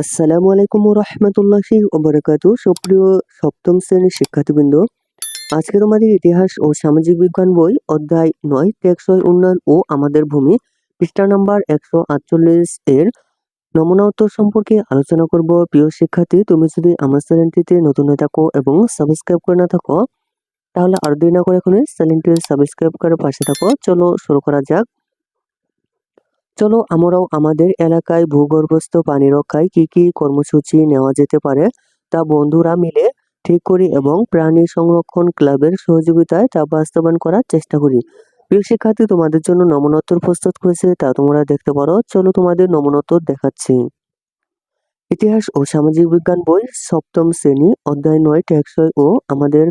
আসসালামু আলাইকুম রহমতুল্লাহি ওবরাকাত সুপ্রিয় সপ্তম শ্রেণির শিক্ষার্থীবৃন্দ, আজকে তোমাদের ইতিহাস ও সামাজিক বিজ্ঞান বই অধ্যায় নয়, টেকসই উন্নয়ন ও আমাদের ভূমি, পৃষ্ঠা নাম্বার একশো আটচল্লিশ এর নমুনা উত্তর সম্পর্কে আলোচনা করব। প্রিয় শিক্ষার্থী, তুমি যদি আমার চ্যানেলটিতে নতুন হয়ে থাকো এবং সাবস্ক্রাইব করে না থাকো, তাহলে আর দেরি না করে এখনই চ্যানেলটি সাবস্ক্রাইব করে পাশে থাকো। চলো শুরু করা যাক। চলো আমরাও আমাদের এলাকায় ভূগর্ভস্থ পানি রক্ষায় কি কি কর্মসূচি নেওয়া যেতে পারে তা বন্ধুরা মিলে ঠিক করি এবং প্রাণী সংরক্ষণ ক্লাবের সহযোগিতায় তা বাস্তবায়ন করার চেষ্টা করি। প্রিয় শিক্ষার্থী, তোমাদের জন্য নমনোত্তর প্রস্তুত করেছে, তা তোমরা দেখতে পারো। চলো তোমাদের নমনোত্তর দেখাচ্ছি। ইতিহাস ও সামাজিক বিজ্ঞান বই, সপ্তম শ্রেণি, অধ্যায় নয়, টেকসই ও আমাদের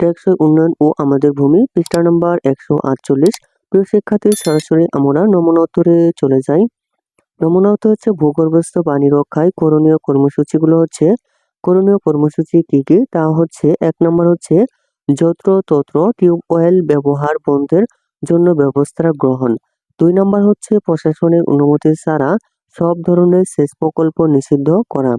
টেকসই উন্নয়ন ও আমাদের ভূমি, পৃষ্ঠা নম্বর একশো আটচল্লিশ। প্রিয় শিক্ষার্থী, সরাসরি আমরা নমুনা উত্তরে চলে যাই। নমুনা উত্তর হচ্ছে ভূগর্ভস্থ পানি রক্ষায় করণীয় কর্মসূচিগুলো হচ্ছে, করণীয় কর্মসূচি কি কি? তা হচ্ছে, এক নম্বর হচ্ছে যত্র তত্র টিউবওয়েল ব্যবহার বন্ধের জন্য ব্যবস্থা গ্রহণ। দুই নম্বর হচ্ছে প্রশাসনের অনুমতি ছাড়া সব ধরনের সেচ প্রকল্প নিষিদ্ধ করা।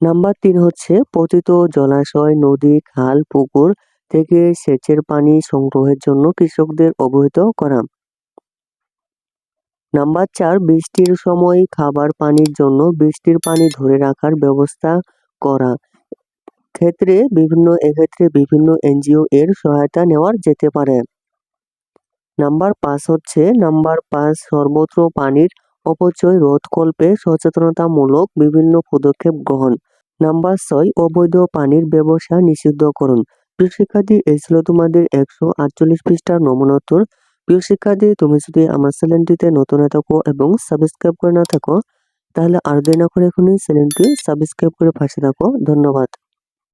নাম্বার তিন হচ্ছে পতিত জলাশয়, নদী, খাল, পুকুর থেকে সেচের পানি সংগ্রহের জন্য কৃষকদের অবহিত করা। নাম্বার চার, বৃষ্টির সময় খাবার পানির জন্য বৃষ্টির পানি ধরে রাখার ব্যবস্থা করা। ক্ষেত্রে বিভিন্ন, এক্ষেত্রে বিভিন্ন এনজিও এর সহায়তা নেওয়ার যেতে পারে। নাম্বার পাঁচ হচ্ছে, নাম্বার পাঁচ, সর্বত্র পানির অপচয় রোধকল্পে সচেতনতামূলক বিভিন্ন পদক্ষেপ গ্রহণ। নাম্বার ছয়, অবৈধ পানির ব্যবসা নিষিদ্ধ করুন প্রিয় শিক্ষার্থী, এই ছিল তোমাদের একশো আটচল্লিশ পৃষ্ঠার নমুনোত্তর। প্রিয় শিক্ষার্থী, তুমি যদি আমার চ্যানেলটিতে নতুন থাকো এবং সাবস্ক্রাইব করে না থাকো, তাহলে আর দেরি না করে এখনই চ্যানেলটি সাবস্ক্রাইব করে পাশে থাকো। ধন্যবাদ।